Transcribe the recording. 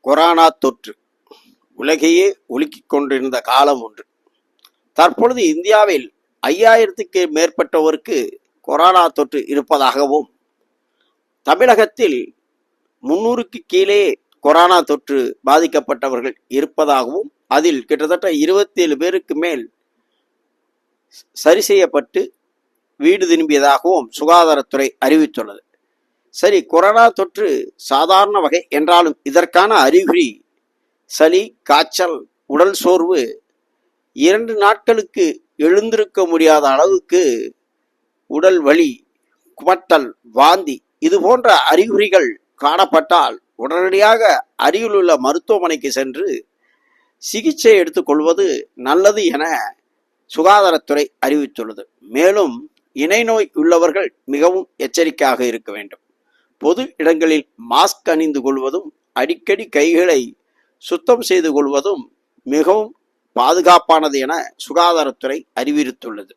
Corona தொற்று. உலகையே உலுக்கிக் கொண்டிருந்த காலம் ஒன்று. தற்பொழுது இந்தியாவில் ஐயாயிரத்துக்கு மேற்பட்டவருக்கு கொரோனா தொற்று இருப்பதாகவும் தமிழகத்தில் முன்னூறுக்கு கீழே கொரோனா தொற்று பாதிக்கப்பட்டவர்கள் இருப்பதாகவும் அதில் கிட்டத்தட்ட இருபத்தேழு பேருக்கு மேல் சரி செய்யப்பட்டு வீடு திரும்பியதாகவும் சுகாதாரத்துறை அறிவித்துள்ளது. சரி கொரோனா தொற்று சாதாரண வகை என்றாலும் இதற்கான அறிகுறி சளி காய்ச்சல் உடல் சோர்வு இரண்டு நாட்களுக்கு எழுந்திருக்க முடியாத அளவுக்கு உடல் வலி குமட்டல் வாந்தி இது போன்ற அறிகுறிகள் காணப்பட்டால் உடனடியாக அருகிலுள்ள மருத்துவமனைக்கு சென்று சிகிச்சை எடுத்துக்கொள்வது நல்லது என சுகாதாரத்துறை அறிவித்துள்ளது. மேலும் இணை நோய் உள்ளவர்கள் மிகவும் எச்சரிக்கையாக இருக்க வேண்டும். பொது இடங்களில் மாஸ்க் அணிந்து கொள்வதும் அடிக்கடி கைகளை சுத்தம் செய்து கொள்வதும் மிகவும் பாதுகாப்பானது என சுகாதாரத்துறை அறிவித்துள்ளது